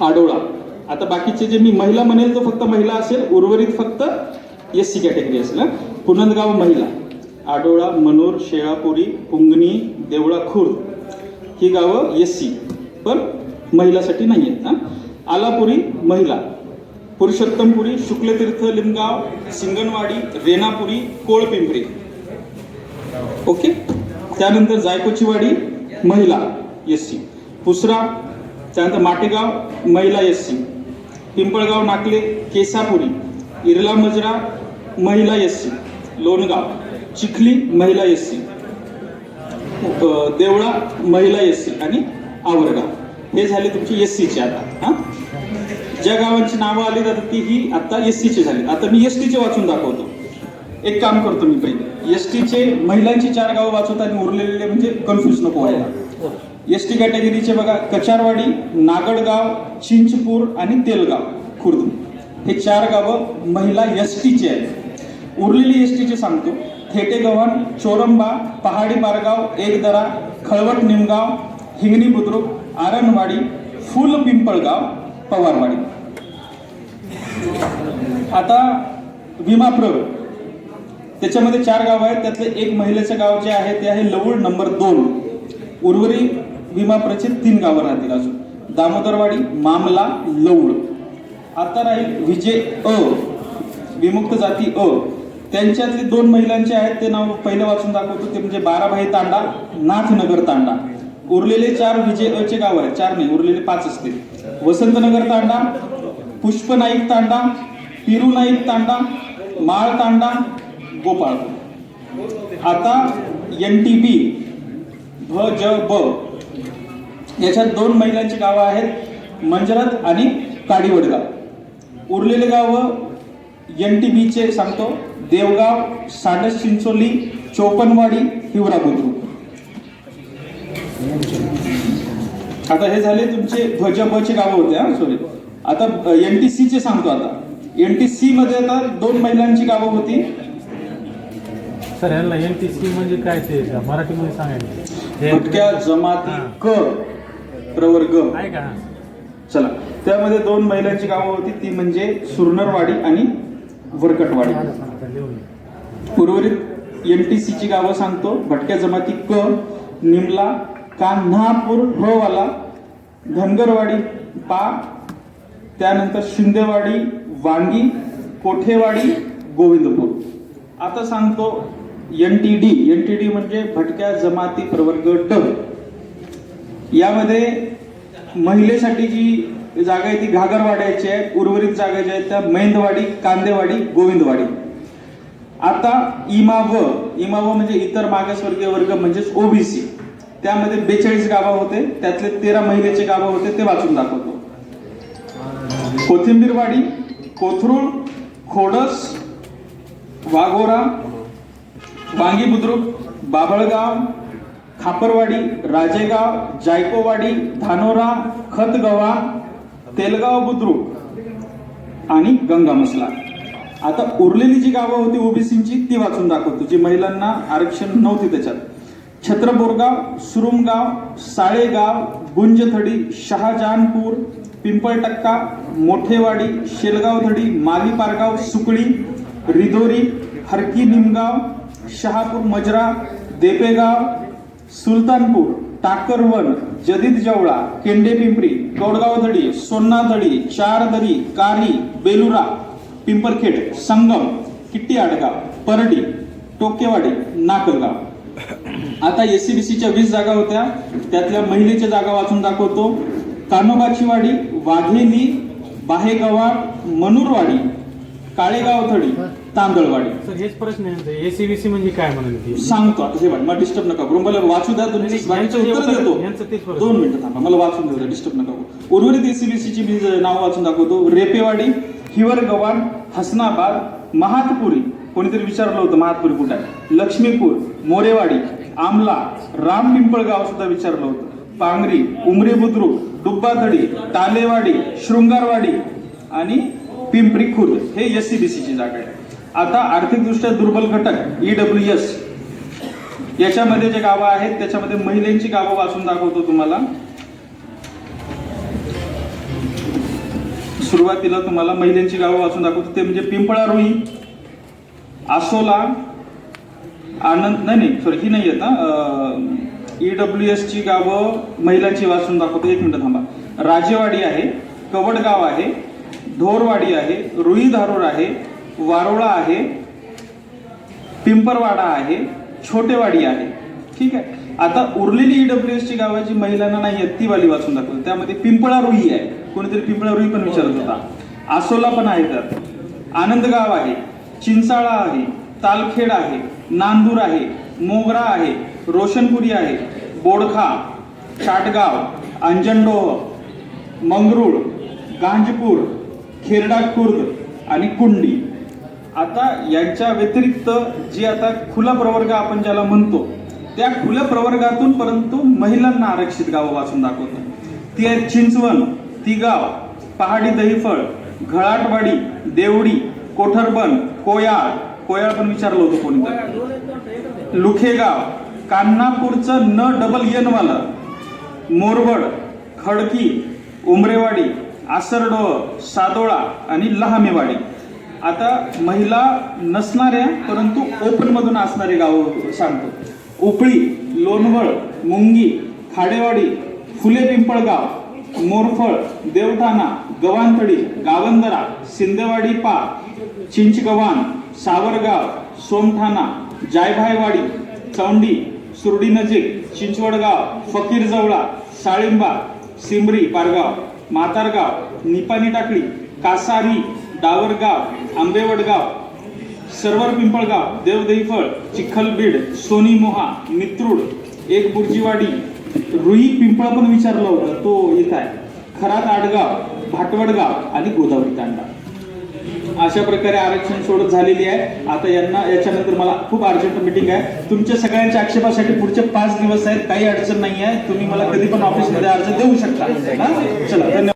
आडोळा आता बाकीचे जे मी महिला म्हणेल तो फक्त महिला असेल उर्वरित फक्त एस सी कॅटेगरी असेल पुनंदगाव महिला. आडोळा मनोर शेळापुरी पुंगणी देवळा खुर्द. ही गावं एस सी. पण महिलासाठी नाही आहेत हं. आलापुरी महिला. पुरुषोत्तमपुरी शुक्लतीर्थ लिमगाव सिंगणवाडी रेणापुरी कोळपिंपरी. ओके? त्यानंतर जायकोचीवाडी महिला एस सी. पुसरा त्यानंतर माटेगाव महिला एस सी पिंपळगाव नाकले केसापुरी इरला मजरा महिला एस सी लोणगाव चिखली महिला एस सी देवळा महिला एस सी आणि आवरगाव. हे झाले तुमची एस सीचे आता हां? ज्या गावांची नावं आली तर ती ही आता एस सीचे झाली आता मी एस टीचे वाचून दाखवतो. एक काम करतो मी पहिले. एस टीचे महिलांची चार गावं वाचवतो आणि उरलेले म्हणजे कन्फ्युज नको व्हायला. एस टी कॅटेगरीचे बघा कचारवाडी नागडगाव चिंचपूर आणि तेलगाव खुर्द. हे चार गावं महिला एस टीचे आहेत. उरलेली एस टीचे सांगतो थेटेगव्हाण चोरंबा पहाडी बारगाव एकदरा खळवट निमगाव हिंगणी बुद्रुक आरणवाडी फुल पिंपळगाव पवारवाडी. आता विमा प्रयोग. त्याच्यामध्ये चार गाव आहेत. त्यातले एक महिलेचं गाव जे आहे ते आहे लवूळ नंबर दोन. उर्वरित विमाप्रचे तीन गावं राहतील अजून. दामोदरवाडी मामला लवळ आता राहील विजय अ. विमुक्त जाती अ. त्यांच्यातली दोन महिलांचे आहेत ते नाव पहिलं वाचून दाखवतो. ते म्हणजे बाराभाई तांडा नाथनगर तांडा. उरलेले चार विजय अ चे गाव आहेत. चार नाही उरलेले पाच असतील. वसंतनगर तांडा पुष्प नाईक तांडा पिरू नाईक तांडा माळ तांडा गोपाळ. आता एन टी बी भ ज ब. याच्यात दोन महिलांची गावं आहेत मंजरत आणि काडीवडगाव. उरलेले गावं एन टी बीचे सांगतो देवगाव साडस चिंचोली चोपनवाडी हिवरा बुद्रुक. आता हे झाले तुमचे भज बचे गावं होते हा? सॉरी आता एन टी सी चे सांगतो आता. एन टी सी मध्ये आता दोन महिलांची गावं होती. सर ह्यांना एन टी सी म्हणजे काय ते मराठीमध्ये सांगायचं. भटक्या जमाती. क. प्रवर्ग आहे का? चला त्यामध्ये दोन महिलांची गावं होती ती म्हणजे सुरनरवाडी आणि वरकटवाडी. उर्वरित एम टी सीची गावं सांगतो भटक्या जमाती क निमला कान्हापूर ह वाला धनगरवाडी पा त्यानंतर शिंदेवाडी वांगी कोठेवाडी गोविंदपूर. आता सांगतो N T D N T D म्हणजे भटक्या जमाती प्रवर्ग ड. यामध्ये महिलेसाठी जी जागा आहे ती घागरवाड्याची आहे उर्वरित जागा ज्या आहेत त्या मेंदवाडी कांदेवाडी गोविंदवाडी. आता इमा व इमा व म्हणजे इतर मागासवर्गीय वर्ग म्हणजेच ओबीसी त्यामध्ये बेचाळीस गावं होते त्यातले तेरा महिलेचे गावं होते ते वाचून दाखवतो. कोथिंबीरवाडी कोथरूळ खोडस वाघोरा वांगी बुद्रुक बाभळगाव खापरवाडी राजेगाव जायकोवाडी धानोरा खतगवा तेलगाव बुद्रुक आणि गंगामसला आता उरलेली जी गावं होती ओबीसीची ती वाचून दाखवतो जी महिलांना आरक्षण नव्हती त्याच्यात. छत्रबोरगाव सुरुमगाव साळेगाव गुंजथडी शहाजहानपूर पिंपळटक्का मोठेवाडी शेलगावथडी मालीपारगाव सुकळी रिधोरी हरकी निमगाव शहापूर मजरा देपेगाव सुलतानपूर टाकरवन जदीद जवळा केंडे पिंपरी कौडगावथडी सोन्नाथडी चारदरी कारी बेलुरा पिंपरखेड संगम किट्टी आडगाव परडी टोकेवाडी नाकलगाव आता एसीबीसीच्या वीस जागा होत्या. त्यातल्या महिलेच्या जागा वाचून दाखवतो. कानोबाचीवाडी वाघेली बाहेगवाड मनूरवाडी काळेगावथडी तांदळवाडी. सर हेच प्रश्न आहे. एसीबीसी म्हणजे काय म्हणाले सांगतो आता हे बघ, मला डिस्टर्ब नका करू. मला वाचू द्या तुम्ही नाही, बाकीचं यांचं उत्तर जे देतो. उत्तर- यांचं तेच बरोबर. दोन मिनिटं थांबा मला वाचून द्या डिस्टर्ब नका करू. उर्वरित एसीबीसी ची मी नाव वाचून दाखवतो. रेपेवाडी हिवरगव्हाण हसनाबाद महातपुरी. कोणीतरी विचारलं होतं महातपुरी कुठे आहे? लक्ष्मीपूर मोरेवाडी आमला राम पिंपळगाव सुद्धा विचारलं होतं. पांगरी उमरे बुद्रुक डुब्बाथडी टालेवाडी शृंगारवाडी आणि पिंपरी खुर्द हे एस सी बी ची जागा आहे. आता आर्थिकदृष्ट्या दुर्बल घटक ईडब्ल्यू एस याच्यामध्ये जे गावं आहेत त्याच्यामध्ये महिलांची गावं वाचून दाखवतो तुम्हाला. सुरुवातीला तुम्हाला महिलांची गावं वाचून दाखवतो. ते म्हणजे पिंपळा रुई आसोला आनंद नाही नाही सॉरी ही नाही आहेत ई डब्ल्यू एस ची गावं महिलांची वाचून दाखवतो. एक मिनिट थांबा. राजेवाडी आहे कवडगाव आहे धोरवाडी आहे रुई धारूर आहे वारोळा आहे पिंपरवाडा आहे छोटेवाडी आहे. ठीक आहे? आता उरलेली ईडब्ल्यू एसची गावाची महिलांना नाही आहेत ती वाली वाचून दाखवली त्यामध्ये पिंपळा रुई आहे. कोणीतरी पिंपळा रुई पण विचारत होता. आसोला पण आहे तर. आनंदगाव आहे. चिंचाळा आहे. तालखेड आहे. नांदूर आहे. मोगरा आहे. रोशनपुरी आहे. बोडखा चाटगाव अंजनडोह मंगरूळ गांजपूर खेरडा खुर्द आणि कुंडी. आता यांच्या व्यतिरिक्त जी आता खुला प्रवर्ग आपण ज्याला म्हणतो त्या खुल्या प्रवर्गातून परंतु महिलांना आरक्षित गावं वाचून दाखवतो. ती आहेत चिंचवण तिगाव पहाडी दहीफळ घळाटवाडी देवडी कोठरबन कोयाळ. कोयाळ पण विचारलं होतं कोणीतरी. लुखेगाव कान्हापूरचं न डबल एन मोरवड मोरबड खडकी उमरेवाडी आसरडोह सादोळा आणि लहामेवाडी. आता महिला नसणाऱ्या परंतु ओपनमधून असणारे गाव सांगतो. उपळी लोणवळ मुंगी खाडेवाडी फुले पिंपळगाव मोरफळ देवठाणा गवानतडी गावंदरा सिंदेवाडी पा चिंचगव्हाण सावरगाव सोमठाणा जायभायवाडी चौंडी सुरडी नजीक चिंचवडगाव फकीरजवळा साळिंबा सिमरी पारगाव. म्हातारगाव निपाणी टाकळी कासारी डावरगाव आंबेवडगाव सरवर पिंपळगाव देवदहीफळ चिखलबीड सोनी मोहा मित्रूड एक बुर्जीवाडी रुई पिंपळा पण विचारलं होतं तो इथं आहे. खरात आडगाव भाटवडगाव आणि गोदावरी तांडा. अशा प्रकारे आरक्षण सोडत झालेली आहे. आता यांना याच्यानंतर मला खूप अर्जंट मिटिंग आहे. तुमच्या सगळ्यांच्या आक्षेपासाठी पुढचे पाच दिवस आहेत. काही अडचण नाही आहे तुम्ही मला कधी पण ऑफिसमध्ये अर्ज देऊ शकता. चला धन्यवाद.